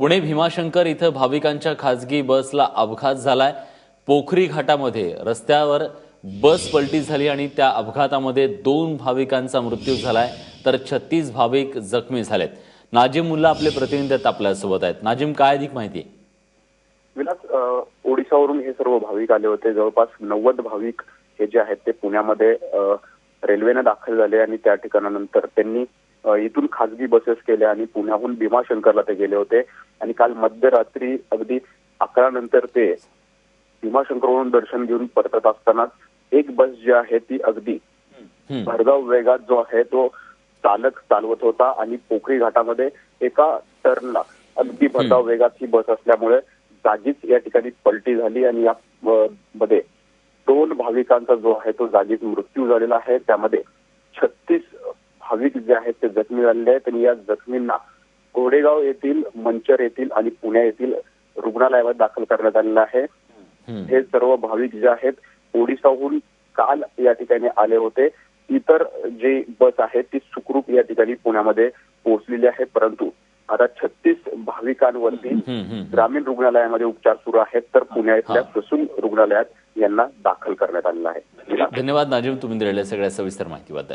पुणे भीमाशंकर इथं भाविकांच्या खासगी बसला अपघात झालाय. पोखरी घाटामध्ये रस्त्यावर बस पलटी झाली आणि त्या अपघातामध्ये दोन भाविकांचा मृत्यू झालाय. तर छत्तीस भाविक जखमी झालेत. नाजिम मुल्ला आपले प्रतिनिधी आहेत आपल्यासोबत आहेत. नाजिम काय अधिक माहिती? आहे? विलास ओडिशावरून हे सर्व भाविक आले होते. जवळपास नव्वद भाविक हे जे आहेत ते पुण्यामध्ये रेल्वेने दाखल झाले आणि त्या ठिकाणानंतर त्यांनी इथून खासगी बसेस केल्या आणि पुण्याहून भीमाशंकरला ते गेले होते आणि काल मध्यरात्री अगदी अकरा नंतर ते भीमाशंकरवरून दर्शन घेऊन परतत असताना एक बस जी आहे ती अगदी. भरधाव वेगात जो आहे तो चालक चालवत होता आणि पोखरी घाटामध्ये एका टर्नला अगदी भरधाव वेगात ही बस असल्यामुळे जागीच या ठिकाणी पलटी झाली आणि या मध्ये भाविकांचा जो आहे तो जागीच मृत्यू झालेला आहे. त्यामध्ये छत्तीस भाविक जे आहेत ते जखमी झालेले आहेत. आणि या जखमींना घोडेगाव येथील मंचर येथील आणि पुणे येथील रुग्णालयात दाखल करण्यात आलेलं आहे. हे सर्व भाविक जे आहेत ओडिसाहून काल या ठिकाणी आले होते. इतर जे बस आहे ती सुखरूप या ठिकाणी पुण्यामध्ये पोहोचलेली आहे. परंतु आता छत्तीस भाविकांवरती. ग्रामीण रुग्णालयामध्ये उपचार सुरू आहेत तर पुण्यातल्या. ससून रुग्णालयात यांना दाखल करण्यात आलेलं आहे धन्यवाद नाजिम तुम्ही दिलेल्या सगळ्या सविस्तर माहितीबद्दल